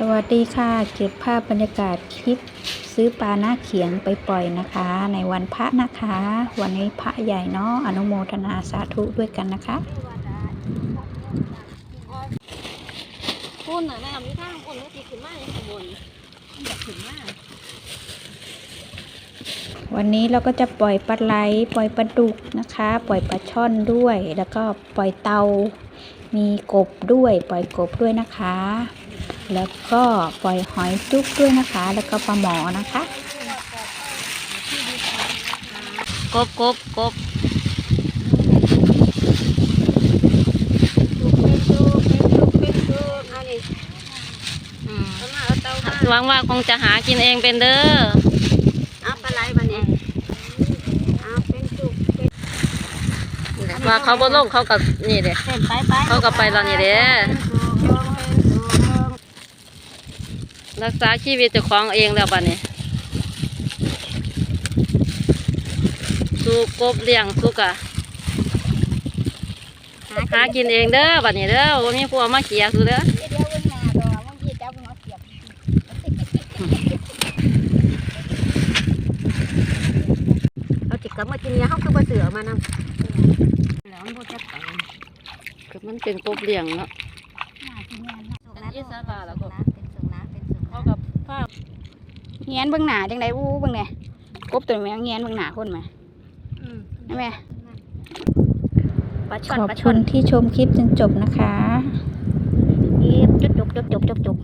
สวัสดีค่ะ เก็บภาพบรรยากาศคลิปซื้อปลาหน้าเขียงไปปล่อยนะคะ ในวันพระนะคะ วันนี้พระใหญ่เนาะอนุโมทนาสาธุด้วยกันนะคะพุ่นน่ะน้ำมีทางพุ่นมันสิขึ้นมาอย่างข้างบนมันอยากขึ้นมาวันนี้เราก็จะปล่อยปลาไหลปล่อยปลาดุกนะคะ ปล่อยปลาช่อนด้วย แล้วก็ปล่อยเตา มีกบด้วย ปล่อยกบด้วยนะคะ แล้วก็ปล่อยหอยจุ๊บด้วยนะคะ แล้วก็ปลาหมอนะคะกบกบกบหวังว่าคงจะหากินเองเป็นเด้อเอาปลาไหลมาเนี่ยเอาเป็นจุกเป็นว่าเขาบ่ลงเขากับนี่เด้เป็นไปไปเขาก็ไปแล้วนี่เด้ รักษาชีวิตเจ้าของเองแล้วบัดนี้สู้กบเลี้ยงสู้กะหากินเองเด้อบัดนี้เด้อบ่มีผู้เอามาเกลียสู้เด้อเดี๋ยวเว้นงาดอกบางทีเจ้าเพิ่งเอาเสียบเอาจิกกับมากินเนี่ยเขาคือบ่เสือมานำแล้วมันบ่จักไปก็มันเป็นกบเลี้ยงเนาะเป็นอิสระแล้วก็ ผ้าเงียนเบื้องหน้าจังไดอู้เบื้องเนี่ยกบตัวแม่เงียนเบื้องหน้าคนไหมอืมนะแม่ปลาขช่อนอบปลาช่คุอนณที่ชมคลิปจนจบนะคะเก็บจุดจบจบจบจบจบ